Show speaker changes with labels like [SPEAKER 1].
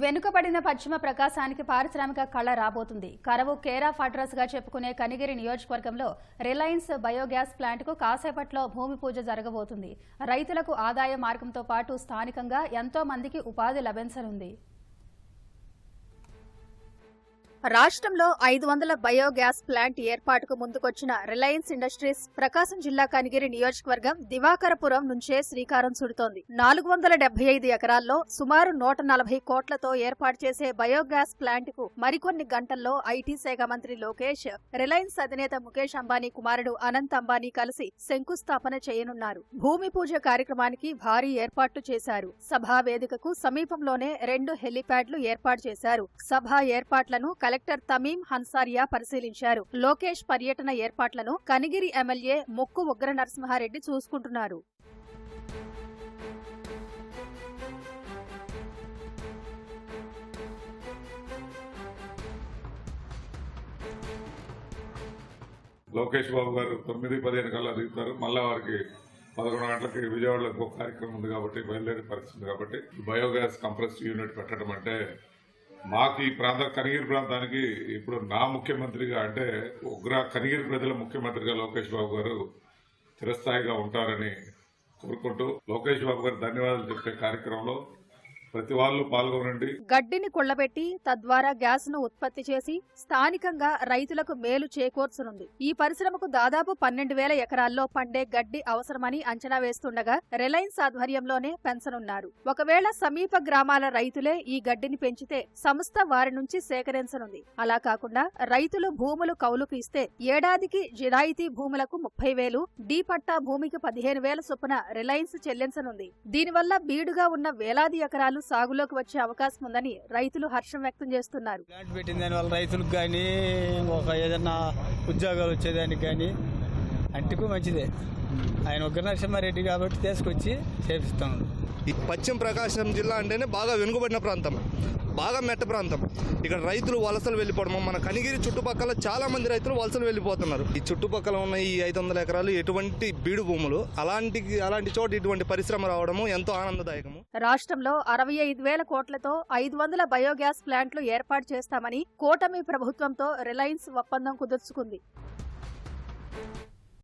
[SPEAKER 1] వెనుకబడిన పశ్చిమ ప్రకాశానికి పారిశ్రామిక కళ రాబోతుంది. కరవు కేరా ఫాట్రస్గా చెప్పుకునే కనిగిరి నియోజకవర్గంలో రిలయన్స్ బయోగ్యాస్ ప్లాంట్కు కాసేపట్లో భూమి పూజ జరగబోతుంది. రైతులకు ఆదాయ మార్గంతో పాటు స్థానికంగా ఎంతో మందికి ఉపాధి లభించనుంది. రాష్ట్రంలో ఐదు వందల బయోగ్యాస్ ప్లాంట్ ఏర్పాటుకు ముందుకొచ్చిన రిలయన్స్ ఇండస్ట్రీస్ ప్రకాశం జిల్లా కనిగిరి నియోజకవర్గం దివాకరపురం నుంచే శ్రీకారం చుడుతోంది. నాలుగు వందల డెబ్బై ఐదు ఎకరాల్లో సుమారు నూట నలభై కోట్లతో ఏర్పాటు చేసే బయోగ్యాస్ ప్లాంట్కు మరికొన్ని గంటల్లో ఐటీ శాఖ మంత్రి లోకేష్ రిలయన్స్ అధినేత ముఖేష్ అంబానీ కుమారుడు అనంత్ అంబానీ కలిసి శంకుస్థాపన చేయనున్నారు. భూమి పూజ కార్యక్రమానికి భారీ ఏర్పాట్లు చేశారు. సభా వేదికకు సమీపంలోనే రెండు హెలిప్యాడ్లు ఏర్పాటు చేశారు. సభ ఏర్పాట్లను కలెక్టర్ తమీం హన్సారియా పరిశీలించారు. లోకేష్ పర్యటన ఏర్పాట్లను కనిగిరి ఎమ్మెల్యే మొక్కు ఉగ్ర నరసింహారెడ్డి చూసుకుంటున్నారు.
[SPEAKER 2] లోకేష్ బాబు గారు తొమ్మిది పదిహేను కల్లా దిగుతారు. మళ్ళా వారికి పదకొండు గంటలకి విజయవాడలో ఒక కార్యక్రమం ఉంది కాబట్టి బయలుదేరి పరిస్థితుంది కాబట్టి బయోగ్యాస్ కంప్రెస్ యూనిట్ పెట్టడం అంటే మాకు ఈ ప్రాంత కనిగిరి ప్రాంతానికి ఇప్పుడు నా ముఖ్యమంత్రిగా అంటే ఉగ్ర కనిగిరి ప్రజల ముఖ్యమంత్రిగా లోకేష్ బాబు గారు చిరస్థాయిగా ఉంటారని కోరుకుంటూ లోకేష్ బాబు గారు ధన్యవాదాలు చెప్పే కార్యక్రమంలో ప్రతి వాళ్ళు పాల్గొనండి.
[SPEAKER 1] గడ్డిని కుళ్ళబెట్టి తద్వారా గ్యాస్ను ఉత్పత్తి చేసి స్థానికంగా రైతులకు మేలు చేకూర్చనుంది. ఈ పరిశ్రమకు దాదాపు పన్నెండు వేల ఎకరాల్లో పండే గడ్డి అవసరమని అంచనా వేస్తుండగా రిలయన్స్ ఆధ్వర్యంలోనే పెంచనున్నారు. ఒకవేళ సమీప గ్రామాల రైతులే ఈ గడ్డిని పెంచితే సంస్థ వారి నుంచి సేకరించనుంది. అలా కాకుండా రైతులు భూములు కౌలుకు ఇస్తే ఏడాదికి జిరాయితీ భూములకు ముప్పై వేలు డీ పట్టా భూమికి పదిహేను వేల చొప్పున రిలయన్స్ చెల్లించనుంది. దీనివల్ల బీడుగా ఉన్న వేలాది ఎకరాలు సాగులోకి వచ్చే అవకాశం ఉందని రైతులు హర్షం వ్యక్తం చేస్తున్నారు.
[SPEAKER 3] ప్లాంట్ పెట్టిన దానివల్ల రైతులకు కానీ ఒక ఏదన్నా ఉద్యోగాలు వచ్చేదానికి కానీ అంటికు మంచిదే. ఆయన ఉగ్ర నరసింహారెడ్డి కాబట్టి తీసుకొచ్చి
[SPEAKER 4] చేపిస్తాను పశ్చిమ ప్రకాశం జిల్లా అంటేనే బాగా వెనుకబడిన ప్రాంతం బాగా మెట్ట ప్రాంతం. ఇక్కడ రైతులు వలసలు వెళ్ళిపోవడము మన కనిగిరి చుట్టుపక్కల చాలా మంది రైతులు వలసలు వెళ్ళిపోతున్నారు. ఈ చుట్టుపక్కల ఉన్న ఈ ఐదు వందల ఎకరాలు ఎటువంటి బీడు భూములు అలాంటి అలాంటి చోట ఇటువంటి పరిశ్రమ రావడము ఎంతో ఆనందదాయకము.
[SPEAKER 1] రాష్ట్రంలో అరవై ఐదు వేల కోట్లతో ఐదు వందల బయోగ్యాస్ ప్లాంట్లు ఏర్పాటు చేస్తామని కూటమి ప్రభుత్వంతో రిలయన్స్ ఒప్పందం కుదుర్చుకుంది.